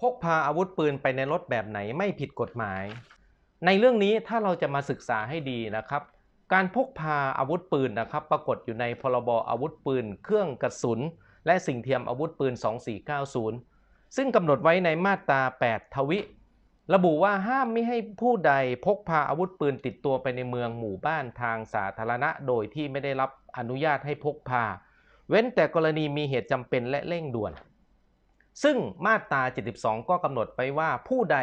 พกพาอาวุธปืนไปในรถแบบไหนไม่ผิดกฎหมาย ในเรื่องนี้ถ้าเราจะมาศึกษาให้ดีนะครับ การพกพาอาวุธปืนนะครับ ปรากฏอยู่ในพรบอาวุธปืน เครื่องกระสุน และสิ่งเทียมอาวุธปืน 2490 ซึ่งกำหนดไว้ในมาตรา 8 ทวิ ระบุว่าห้ามไม่ให้ผู้ใดพกพาอาวุธปืนติดตัวไปในเมืองหมู่บ้านทางสาธารณะ โดยที่ไม่ได้รับอนุญาตให้พกพา เว้นแต่กรณีมีเหตุจำเป็นและเร่งด่วน ซึ่งมาตรา 72 ก็กำหนดไว้ว่าผู้ใด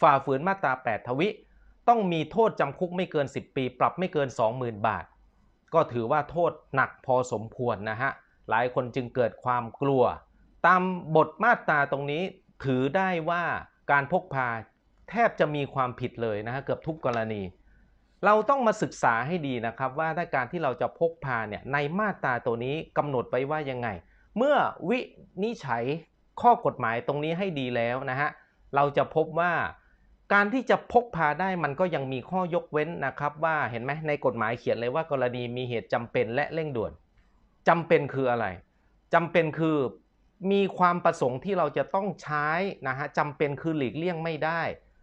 ฝ่าฝืนมาตรา 8 ทวิ ต้องมีโทษจำคุกไม่เกิน 10 ปี ปรับไม่เกิน 20,000 บาท ก็ถือว่าโทษหนักพอสมควรนะฮะ หลายคนจึงเกิดความกลัว ตามบทมาตราตรงนี้ถือได้ว่าการพกพาแทบจะมีความผิดเลยนะฮะเกือบทุกกรณี เราต้องมาศึกษาให้ดีนะครับว่าถ้าการที่เราจะพกพาเนี่ยในมาตราตัวนี้กำหนดไว้ว่ายังไง เมื่อวินิจฉัย ข้อกฎหมายตรงนี้ให้ดีแล้วนะฮะเราจะพบว่าการที่จะพกพาได้มันก็ยังมีข้อยกเว้นนะครับว่าเห็นไหมในกฎหมายเขียนเลยว่ากรณีมีเหตุจำเป็นและเร่งด่วนจำเป็นคืออะไรจำเป็นคือมีความประสงค์ที่เราจะต้องใช้นะฮะจำเป็นคือหลีกเลี่ยงไม่ได้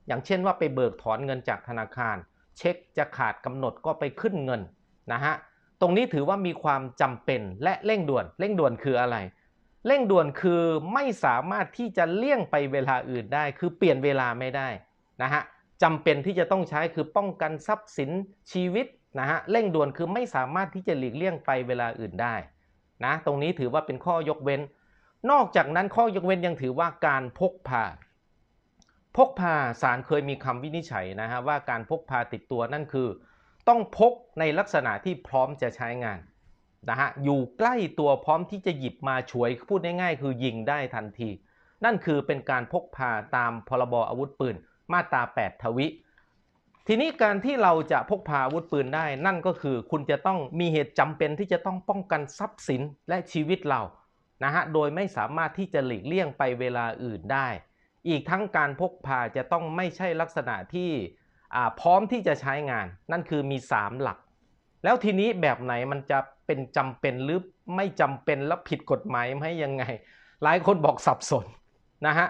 อย่างเช่นว่าไปเบิกถอนเงินจากธนาคาร เช็คจะขาดกำหนดก็ไปขึ้นเงินนะฮะตรงนี้ถือว่ามีความจำเป็นและเร่งด่วน เร่งด่วนคืออะไร เร่งด่วนคือไม่สามารถที่จะเลี่ยงไปเวลาอื่นได้ คือเปลี่ยนเวลาไม่ได้นะฮะจำเป็นที่จะต้องใช้คือป้องกันทรัพย์สินชีวิตนะฮะเร่งด่วนคือไม่สามารถที่จะหลีกเลี่ยงไปเวลาอื่นได้นะตรงนี้ถือว่าเป็นข้อยกเว้น นอกจากนั้นข้อยกเว้นยังถือว่าการพกพา พกพาศาลเคยมีคำวินิจฉัยนะฮะว่าการพกพาติดตัวนั่นคือ ต้องพกในลักษณะที่พร้อมจะใช้งาน นะฮะอยู่ใกล้ตัวพร้อมที่จะหยิบมาฉวยพูดง่ายๆ คือยิงได้ทันที นั่นคือเป็นการพกพาตามพรบอาวุธปืน มาตรา 8 ทวิ ทีนี้การที่เราจะพกพาอาวุธปืนได้ นั่นก็คือคุณจะต้องมีเหตุจำเป็นที่จะต้องป้องกันทรัพย์สินและชีวิตเรานะฮะโดยไม่สามารถที่จะหลีกเลี่ยงไปเวลาอื่นได้ อีกทั้งการพกพาจะต้องไม่ใช่ลักษณะที่พร้อมที่จะใช้งาน นั่นคือมี 3 หลัก แล้วทีนี้แบบไหนมันจะเป็นจำเป็นหรือไม่จำเป็นแล้วผิดกฎหมายไหมยังไง หลายคนบอกสับสนนะฮะ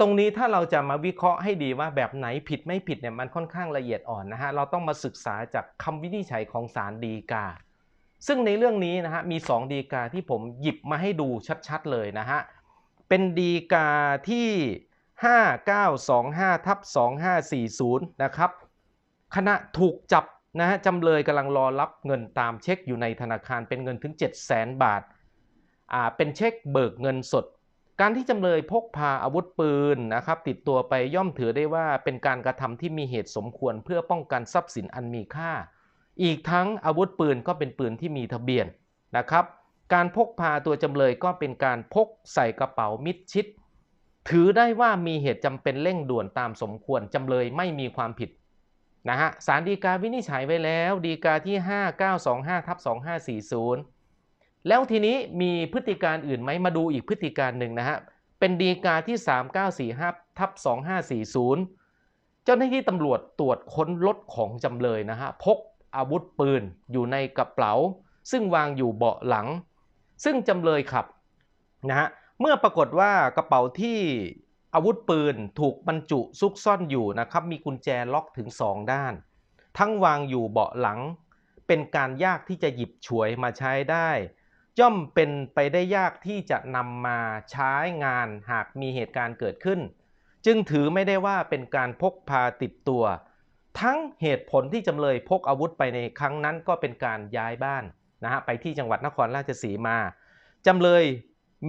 ตรงนี้ถ้าเราจะมาวิเคราะห์ให้ดีว่าแบบไหนผิดไม่ผิดเนี่ยมันค่อนข้างละเอียดอ่อนนะฮะเราต้องมาศึกษาจากคำวินิจฉัยของศาลฎีกา ซึ่งในเรื่องนี้นะฮะมี 2 ดีกาที่ผมหยิบมาให้ดูชัดๆเลยนะฮะเป็นดีกาที่ 5925ทับ2540 นะครับขณะถูกจับ นะฮะจำเลยกำลังรอรับเงินตามเช็คอยู่ในธนาคารเป็นเงินถึง 7 0 0 0 0 0 บาทอ่าเป็นเช็คเบิกเงินสด การที่จำเลยพกพาอาวุธปืนนะครับติดตัวไปย่อมถือได้ว่าเป็นการกระทำที่มีเหตุสมควรเพื่อป้องกันทรัพย์สินอันมีค่า อีกทั้งอาวุธปืนก็เป็นปืนที่มีทะเบียนนะครับ การพกพาตัวจำเลยก็เป็นการพกใส่กระเป๋ามิดชิด ถือได้ว่ามีเหตุจำเป็นเร่งด่วนตามสมควรจำเลยไม่มีความผิด นะฮะสารดีกาวินิจฉัยไว้แล้วดีกาที่ 5925ทับ2540 แล้วทีนี้มีพฤติการอื่นไหมมาดูอีกพฤติการหนึ่งนะฮะเป็นดีกาที่ 3945ทับ2540 เจ้าหน้าที่ตำรวจตรวจค้นรถของจำเลยนะฮะพกอาวุธปืนอยู่ในกระเป๋า ซึ่งวางอยู่เบาะหลัง ซึ่งจำเลยขับนะฮะเมื่อปรากฏว่ากระเป๋าที่ อาวุธปืนถูกบรรจุซุกซ่อนอยู่นะครับ มีกุญแจล็อกถึง 2 ด้าน ทั้งวางอยู่เบาะหลัง เป็นการยากที่จะหยิบฉวยมาใช้ได้ ย่อมเป็นไปได้ยากที่จะนำมาใช้งานหากมีเหตุการณ์เกิดขึ้น จึงถือไม่ได้ว่าเป็นการพกพาติดตัว ทั้งเหตุผลที่จำเลยพกอาวุธไปในครั้งนั้นก็เป็นการย้ายบ้านนะฮะไปที่จังหวัดนครราชสีมาจำเลย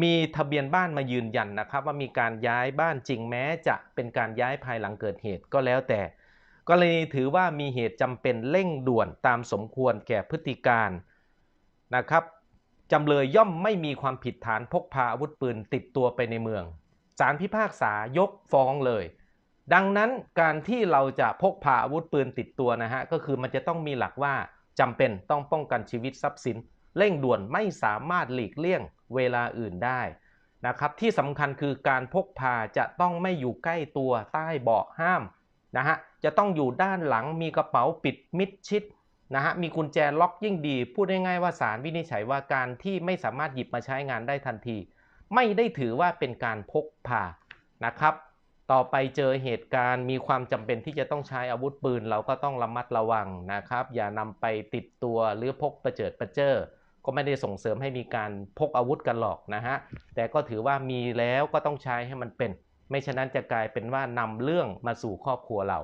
มีทะเบียนบ้านมายืนยันนะครับ ว่ามีการย้ายบ้านจริงแม้จะเป็นการย้ายภายหลังเกิดเหตุก็แล้วแต่กรณีถือว่ามีเหตุจำเป็นเร่งด่วนตามสมควรแก่พฤติการนะครับจำเลยย่อมไม่มีความผิดฐานพกพาอาวุธปืนติดตัวไปในเมืองศาลพิพากษายกฟ้องเลย ดังนั้นการที่เราจะพกพาอาวุธปืนติดตัวนะฮะก็คือมันจะต้องมีหลักว่าจำเป็นต้องป้องกันชีวิตทรัพย์สิน เร่งด่วนไม่สามารถหลีกเลี่ยง เวลาอื่นได้นะครับที่สำคัญคือการพกพาจะต้องไม่อยู่ใกล้ตัวใต้เบาะห้ามนะฮะจะต้องอยู่ด้านหลังมีกระเป๋าปิดมิดชิดนะฮะมีกุญแจล็อกยิ่งดี พูดง่ายๆว่าสารวินิจฉัยว่าการที่ไม่สามารถหยิบมาใช้งานได้ทันที ไม่ได้ถือว่าเป็นการพกพานะครับ ต่อไปเจอเหตุการณ์มีความจำเป็นที่จะต้องใช้อาวุธปืน เราก็ต้องระมัดระวังนะครับ อย่านำไปติดตัวหรือพกประเจิดประเจ้อ ก็ไม่ได้ส่งเสริมให้มีการพกอาวุธกันหรอกนะฮะ แต่ก็ถือว่ามีแล้วก็ต้องใช้ให้มันเป็น ไม่ฉะนั้นจะกลายเป็นว่านำเรื่องมาสู่ครอบครัวเรา